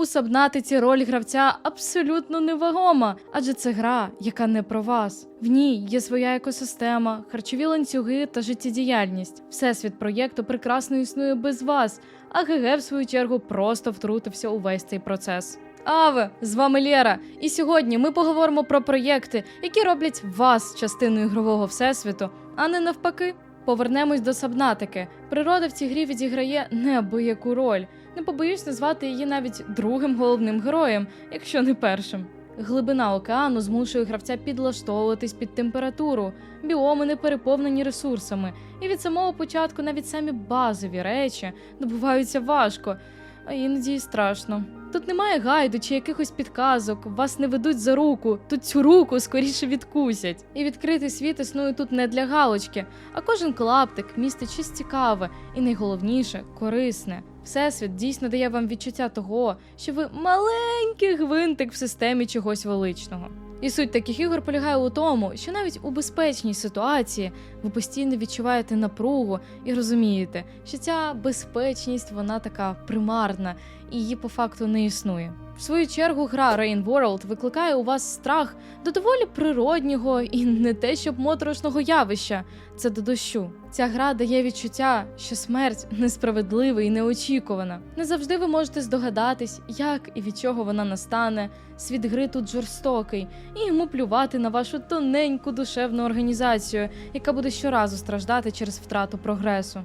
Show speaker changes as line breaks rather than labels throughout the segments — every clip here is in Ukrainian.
У Сабнатиці роль гравця абсолютно невагома, адже це гра, яка не про вас. В ній є своя екосистема, харчові ланцюги та життєдіяльність. Всесвіт проєкту прекрасно існує без вас, а ГГ, в свою чергу, просто втрутився у весь цей процес. Аве, з вами Лєра, і сьогодні ми поговоримо про проєкти, які роблять вас частиною ігрового всесвіту, а не навпаки. Повернемось до Сабнатики. Природа в цій грі відіграє неабияку роль. Не побоюсь назвати її навіть другим головним героєм, якщо не першим. Глибина океану змушує гравця підлаштовуватись під температуру, біоми не переповнені ресурсами, і від самого початку навіть самі базові речі добуваються важко, а іноді й страшно. Тут немає гайду чи якихось підказок, вас не ведуть за руку, тут цю руку скоріше відкусять. І відкритий світ існує тут не для галочки, а кожен клаптик містить щось цікаве і найголовніше корисне. Всесвіт дійсно дає вам відчуття того, що ви маленький гвинтик в системі чогось величного. І суть таких ігор полягає у тому, що навіть у безпечній ситуації ви постійно відчуваєте напругу і розумієте, що ця безпечність вона така примарна і її по факту не існує. В свою чергу, гра Rain World викликає у вас страх до доволі природнього і не те, щоб моторошного явища це до дощу. Ця гра дає відчуття, що смерть несправедлива і неочікувана. Не завжди ви можете здогадатись, як і від чого вона настане. Світ гри тут жорстокий, і йому плювати на вашу тоненьку душевну організацію, яка буде щоразу страждати через втрату прогресу.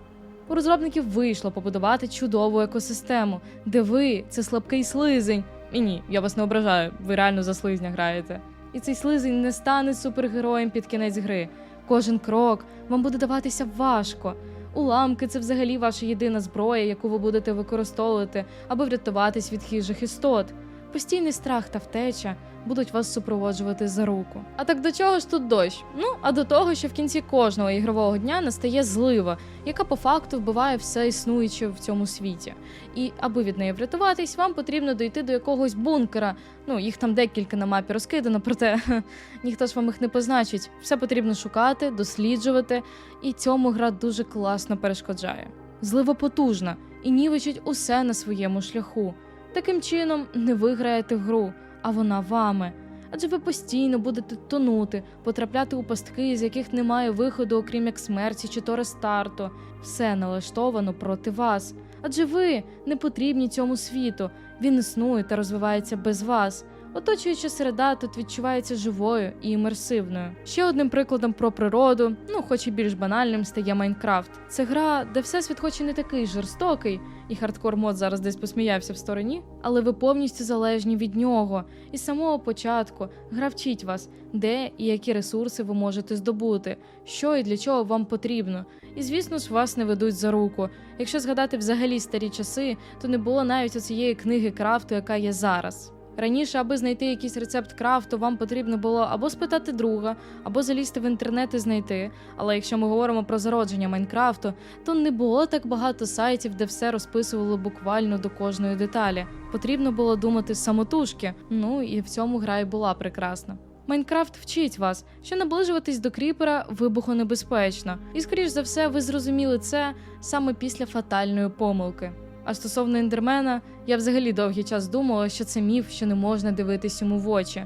У розробників вийшло побудувати чудову екосистему, де ви це слабкий слизень. І ні, я вас не ображаю, ви реально за слизня граєте. І цей слизень не стане супергероєм під кінець гри. Кожен крок вам буде даватися важко. Уламки це взагалі ваша єдина зброя, яку ви будете використовувати, аби врятуватись від хижих істот. Постійний страх та втеча будуть вас супроводжувати за руку. А так до чого ж тут дощ? Ну а до того, що в кінці кожного ігрового дня настає злива, яка по факту вбиває все існуюче в цьому світі. І аби від неї врятуватись, вам потрібно дойти до якогось бункера. Ну їх там декілька на мапі розкидано, проте ніхто ж вам їх не позначить. Все потрібно шукати, досліджувати, і цьому гра дуже класно перешкоджає. Злива потужна і нівечить усе на своєму шляху. Таким чином не виграєте гру, а вона вами. Адже ви постійно будете тонути, потрапляти у пастки, з яких немає виходу, окрім як смерті чи то рестарту. Все налаштовано проти вас. Адже ви не потрібні цьому світу. Він існує та розвивається без вас. Оточуюча середа тут відчувається живою і імерсивною. Ще одним прикладом про природу, ну хоч і більш банальним, стає Майнкрафт. Це гра, де всесвіт хоч і не такий жорстокий, і хардкор мод зараз десь посміявся в стороні, але ви повністю залежні від нього. І з самого початку гра вчить вас, де і які ресурси ви можете здобути, що і для чого вам потрібно. І звісно ж, вас не ведуть за руку. Якщо згадати взагалі старі часи, то не було навіть оцієї книги крафту, яка є зараз. Раніше, аби знайти якийсь рецепт крафту, вам потрібно було або спитати друга, або залізти в інтернет і знайти. Але якщо ми говоримо про зародження Майнкрафту, то не було так багато сайтів, де все розписувало буквально до кожної деталі. Потрібно було думати самотужки. Ну і в цьому гра й була прекрасна. Майнкрафт вчить вас, що наближуватись до кріпера вибухонебезпечно, і скоріш за все, ви зрозуміли це саме після фатальної помилки. А стосовно ендермена, я взагалі довгий час думала, що це міф, що не можна дивитись йому в очі.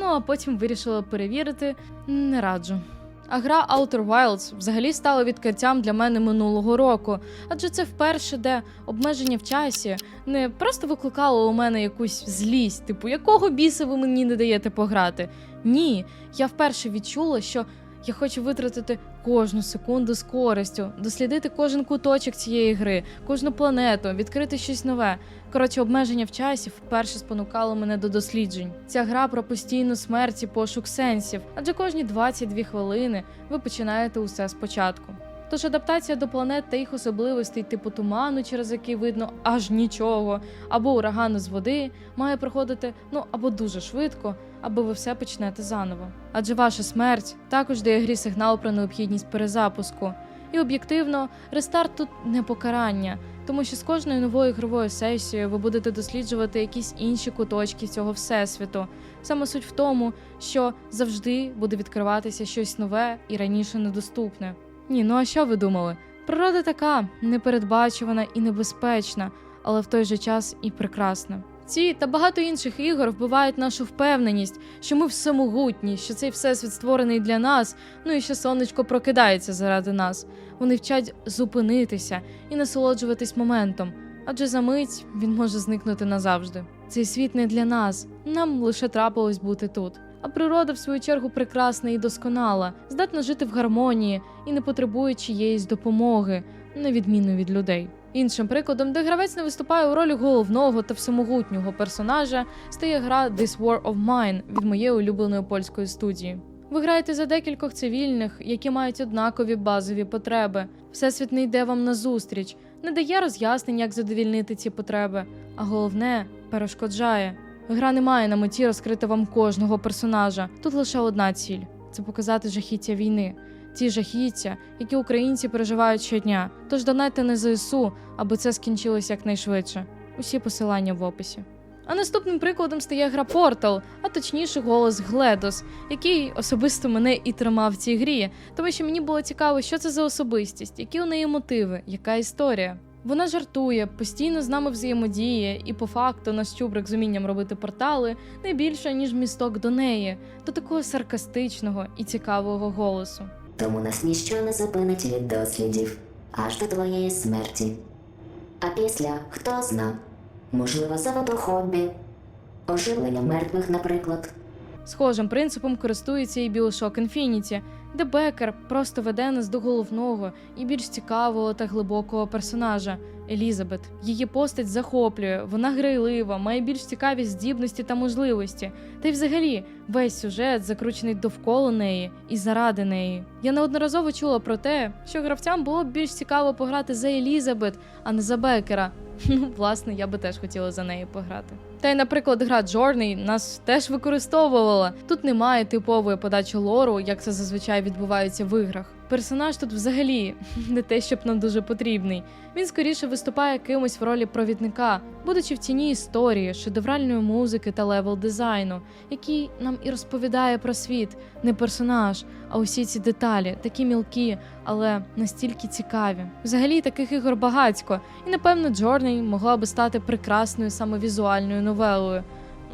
Ну а потім вирішила перевірити, не раджу. А гра Outer Wilds взагалі стала відкриттям для мене минулого року, адже це вперше, де обмеження в часі не просто викликало у мене якусь злість, типу якого біса ви мені не даєте пограти. Ні, я вперше відчула, що я хочу витратити кожну секунду з користю, дослідити кожен куточок цієї гри, кожну планету, відкрити щось нове. Коротше, обмеження в часі вперше спонукало мене до досліджень. Ця гра про постійну смерть і пошук сенсів, адже кожні 22 хвилини ви починаєте усе спочатку. Тож адаптація до планет та їх особливостей, типу туману, через який видно аж нічого, або урагану з води, має проходити ну або дуже швидко, або ви все почнете заново. Адже ваша смерть також дає грі сигнал про необхідність перезапуску. І об'єктивно, рестарт тут не покарання, тому що з кожною новою ігровою сесією ви будете досліджувати якісь інші куточки цього всесвіту. Саме суть в тому, що завжди буде відкриватися щось нове і раніше недоступне. Ні, ну а що ви думали? Природа така непередбачувана і небезпечна, але в той же час і прекрасна. Ці та багато інших ігор вбивають нашу впевненість, що ми всемогутні, що цей всесвіт створений для нас, ну і що сонечко прокидається заради нас. Вони вчать зупинитися і насолоджуватись моментом, адже за мить він може зникнути назавжди. Цей світ не для нас, нам лише трапилось бути тут. А природа, в свою чергу, прекрасна і досконала, здатна жити в гармонії і не потребує чиєїсь допомоги, на відміну від людей. Іншим прикладом, де гравець не виступає у ролі головного та всемогутнього персонажа, стає гра This War of Mine від моєї улюбленої польської студії. Ви граєте за декількох цивільних, які мають однакові базові потреби. Всесвіт не йде вам назустріч, не дає роз'яснень, як задовільнити ці потреби, а головне перешкоджає. Гра не має на меті розкрити вам кожного персонажа. Тут лише одна ціль це показати жахіття війни. Ті жахіття, які українці переживають щодня. Тож донайте на ЗСУ, аби це скінчилось якнайшвидше. Усі посилання в описі. А наступним прикладом стає гра Portal, а точніше голос Гледос, який особисто мене і тримав в цій грі, тому що мені було цікаво, що це за особистість, які у неї мотиви, яка історія. Вона жартує, постійно з нами взаємодіє, і по факту наш чубрик з умінням робити портали не більше, ніж місток до неї, до такого саркастичного і цікавого голосу.
Тому нас ніщо не зупинить від дослідів аж до твоєї смерті. А після, хто зна, можливо, заведу хобі, оживлення мертвих, наприклад.
Схожим принципом користується і Bioshock Infinity, де Бекер просто веде нас до головного і більш цікавого та глибокого персонажа Елізабет. Її постать захоплює, вона грайлива, має більш цікаві здібності та можливості. Та й взагалі весь сюжет закручений довкола неї і заради неї. Я неодноразово чула про те, що гравцям було б більш цікаво пограти за Елізабет, а не за Бекера. Ну, власне, я би теж хотіла за неї пограти. Та й, наприклад, гра Journey нас теж використовувала. Тут немає типової подачі лору, як це зазвичай відбувається в іграх. Персонаж тут взагалі не те, щоб нам дуже потрібний. Він скоріше виступає кимось в ролі провідника, будучи в тіні історії, шедевральної музики та левел дизайну, який нам і розповідає про світ, не персонаж, а усі ці деталі, такі мілкі, але настільки цікаві. Взагалі таких ігор багатько, і напевно Journey могла би стати прекрасною саме візуальною новелою.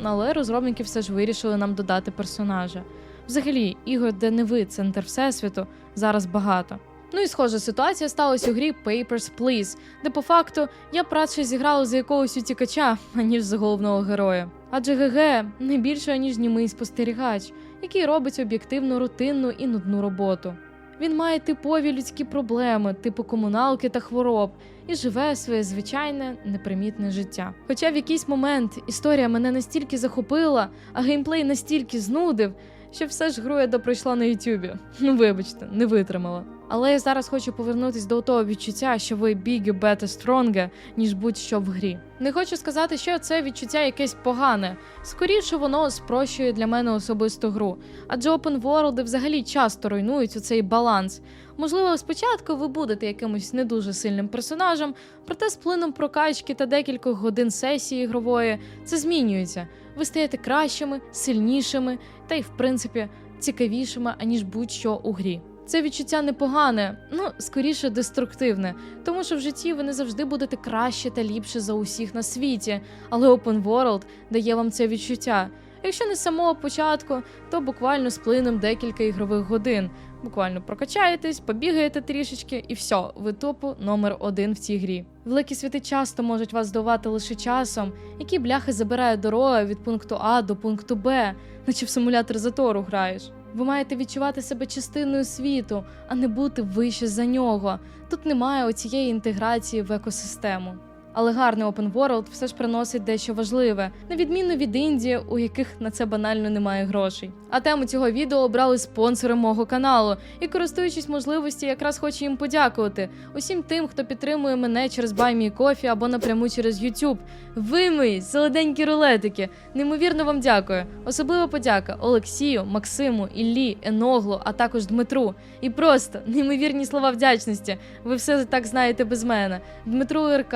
Але розробники все ж вирішили нам додати персонажа. Взагалі, ігор, де не ви центр всесвіту, зараз багато. Ну і схожа ситуація сталася у грі Papers, Please, де по факту я б радше зіграла за якогось утікача, аніж за головного героя. Адже ГГ не більше, ніж німий спостерігач, який робить об'єктивну рутинну і нудну роботу. Він має типові людські проблеми, типу комуналки та хвороб, і живе своє звичайне непримітне життя. Хоча в якийсь момент історія мене настільки захопила, а геймплей настільки знудив, що все ж гру я допройшла на Ютубі. Ну вибачте, не витримала. Але я зараз хочу повернутись до того відчуття, що ви bigger, better, stronger, ніж будь-що в грі. Не хочу сказати, що це відчуття якесь погане. Скоріше воно спрощує для мене особисту гру. Адже open world взагалі часто руйнують у цей баланс. Можливо, спочатку ви будете якимось не дуже сильним персонажем, проте з плином прокачки та декількох годин сесії ігрової це змінюється. Ви стаєте кращими, сильнішими та й, в принципі, цікавішими, аніж будь-що у грі. Це відчуття непогане, ну скоріше деструктивне, тому що в житті ви не завжди будете краще та ліпше за усіх на світі, але Open World дає вам це відчуття. Якщо не з самого початку, то буквально з плином декілька ігрових годин. Буквально прокачаєтесь, побігаєте трішечки, і все, ви топу номер один в цій грі. Великі світи часто можуть вас здавати лише часом, які бляхи забирає дорога від пункту А до пункту Б, наче в симулятор затору граєш. Ви маєте відчувати себе частиною світу, а не бути вище за нього. Тут немає оцієї інтеграції в екосистему. Але гарний open world все ж приносить дещо важливе, на відміну від Індії, у яких на це банально немає грошей. А тему цього відео обрали спонсори мого каналу, і користуючись можливості, якраз хочу їм подякувати усім тим, хто підтримує мене через BuyMeCoffee або напряму через YouTube. Ви мої солоденькі рулетики. Неймовірно вам дякую. Особлива подяка Олексію, Максиму, Іллі, Еноглу, а також Дмитру. І просто неймовірні слова вдячності. Ви все так знаєте без мене. Дмитру РК,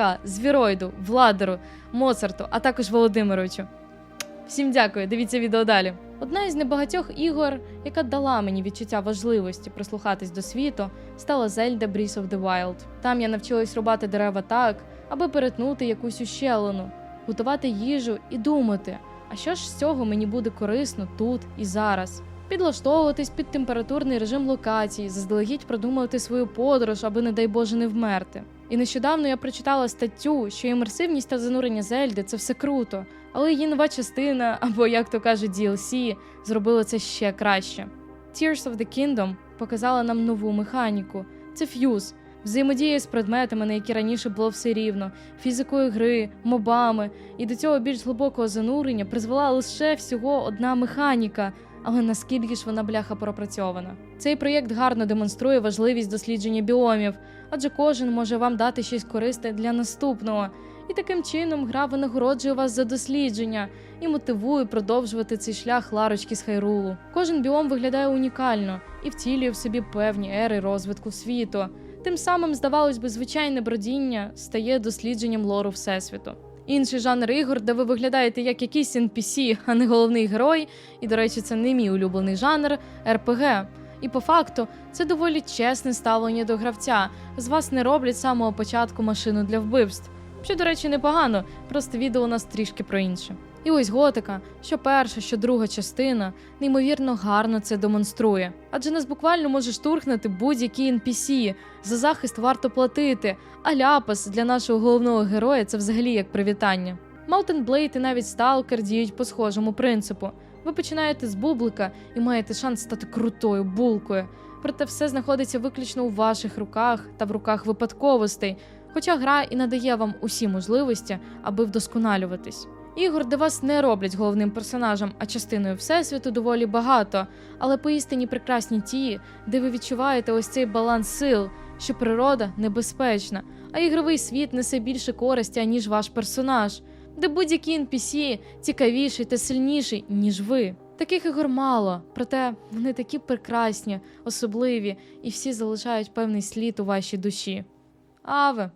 Звіроїду, Владеру, Моцарту, а також Володимировичу. Всім дякую, дивіться відео далі. Одна із небагатьох ігор, яка дала мені відчуття важливості прислухатись до світу, стала Zelda Breath of the Wild. Там я навчилась рубати дерева так, аби перетнути якусь ущелину. готувати їжу і думати, а що ж з цього мені буде корисно тут і зараз. Підлаштовуватись під температурний режим локації, заздалегідь продумувати свою подорож, аби, не дай Боже, не вмерти. І нещодавно я прочитала статтю, що імерсивність та занурення Зельди це все круто, але її нова частина, або як то кажуть, DLC, зробили це ще краще. Tears of the Kingdom показала нам нову механіку. Це ф'юз, взаємодія з предметами, на які раніше було все рівно, фізикою гри, мобами, і до цього більш глибокого занурення призвела лише всього одна механіка. Але наскільки ж вона бляха пропрацьована? Цей проєкт гарно демонструє важливість дослідження біомів, адже кожен може вам дати щось корисне для наступного. І таким чином гра винагороджує вас за дослідження і мотивує продовжувати цей шлях ларочки з Хайрулу. Кожен біом виглядає унікально і втілює в собі певні ери розвитку світу. Тим самим, здавалось би, звичайне бродіння стає дослідженням лору Всесвіту. Інший жанр ігор, де ви виглядаєте як якийсь NPC, а не головний герой, і, до речі, це не мій улюблений жанр РПГ. І по факту це доволі чесне ставлення до гравця. З вас не роблять з самого початку машину для вбивств. Що, до речі, непогано, просто відео у нас трішки про інше. І ось готика, що перша, що друга частина, неймовірно гарно це демонструє. Адже нас буквально може штурхнути будь-який NPC, за захист варто платити, а ляпас для нашого головного героя це взагалі як привітання. Mountain Blade і навіть Stalker діють по схожому принципу. Ви починаєте з бублика і маєте шанс стати крутою булкою. Проте все знаходиться виключно у ваших руках та в руках випадковостей, хоча гра і надає вам усі можливості, аби вдосконалюватись. Ігор, де вас не роблять головним персонажем, а частиною всесвіту доволі багато, але поістині прекрасні ті, де ви відчуваєте ось цей баланс сил, що природа небезпечна, а ігровий світ несе більше користі, аніж ваш персонаж, де будь-який NPC цікавіший та сильніший, ніж ви. Таких ігор мало, проте вони такі прекрасні, особливі, і всі залишають певний слід у вашій душі. Аве!